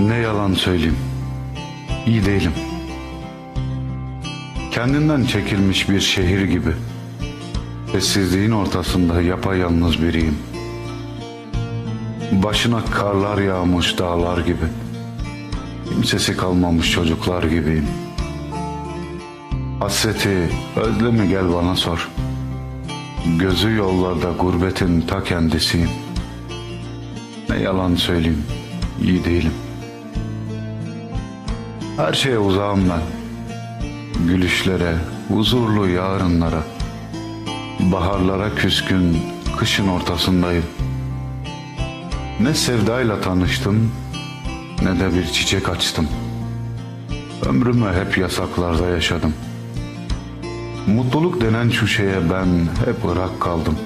Ne yalan söyleyeyim. İyi değilim. Kendinden çekilmiş bir şehir gibi. Sessizliğin ortasında yapayalnız biriyim. Başına karlar yağmış dağlar gibi. Kimsesi kalmamış çocuklar gibiyim. Hasreti, özlemi gel bana sor. Gözü yollarda gurbetin ta kendisiyim. Ne yalan söyleyeyim, iyi değilim. Her şeye uzağım ben. Gülüşlere, huzurlu yarınlara. Baharlara küskün, kışın ortasındayım. Ne sevdayla tanıştım, ne de bir çiçek açtım. Ömrümü hep yasaklarda yaşadım. Mutluluk denen şu şeye ben hep ırak kaldım.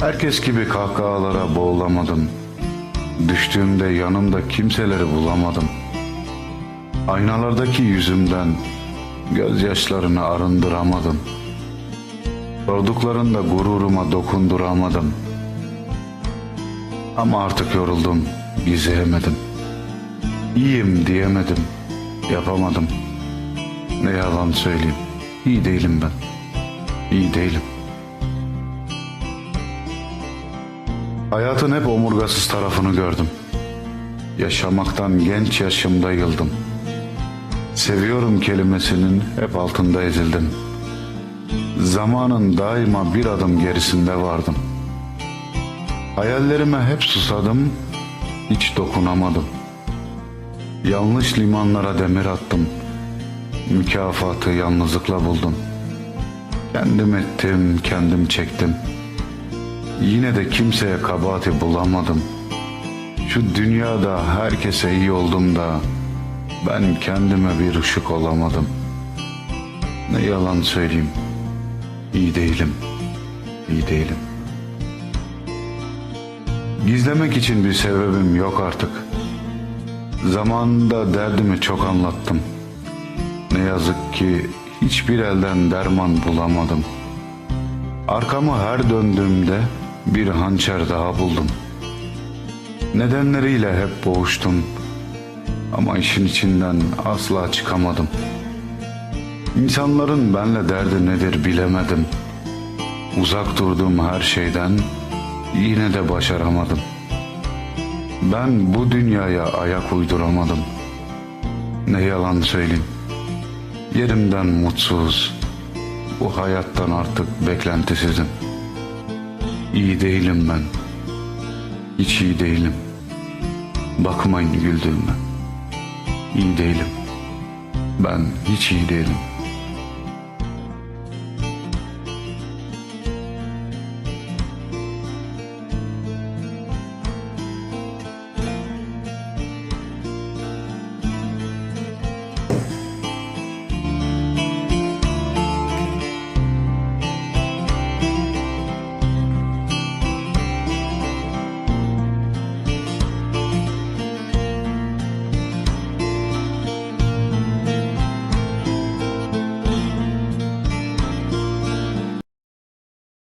Herkes gibi kahkahalara boğulamadım. Düştüğümde yanımda kimseleri bulamadım. Aynalardaki yüzümden gözyaşlarını arındıramadım. Sorduklarında gururuma dokunduramadım. Ama artık yoruldum, gizleyemedim. İyiyim diyemedim, yapamadım. Ne yalan söyleyeyim, iyi değilim ben. İyi değilim. Hayatın hep omurgasız tarafını gördüm. Yaşamaktan genç yaşımda yıldım. Seviyorum kelimesinin hep altında ezildim. Zamanın daima bir adım gerisinde vardım. Hayallerime hep susadım, hiç dokunamadım. Yanlış limanlara demir attım. Mükafatı yalnızlıkla buldum. Kendim ettim, kendim çektim. Yine de kimseye kabahati bulamadım. Şu dünyada herkese iyi oldum da ben kendime bir ışık olamadım. Ne yalan söyleyeyim. İyi değilim. İyi değilim. Gizlemek için bir sebebim yok artık. Zamanında derdimi çok anlattım. Ne yazık ki hiçbir elden derman bulamadım. Arkamı her döndüğümde bir hançer daha buldum. Nedenleriyle hep boğuştum. Ama işin içinden asla çıkamadım. İnsanların benle derdi nedir bilemedim. Uzak durduğum her şeyden yine de başaramadım. Ben bu dünyaya ayak uyduramadım. Ne yalan söyleyeyim. Yerimden mutsuz, bu hayattan artık beklentisizim. İyi değilim ben. Hiç iyi değilim. Bakmayın güldüğüme. İyi değilim. Ben hiç iyi değilim.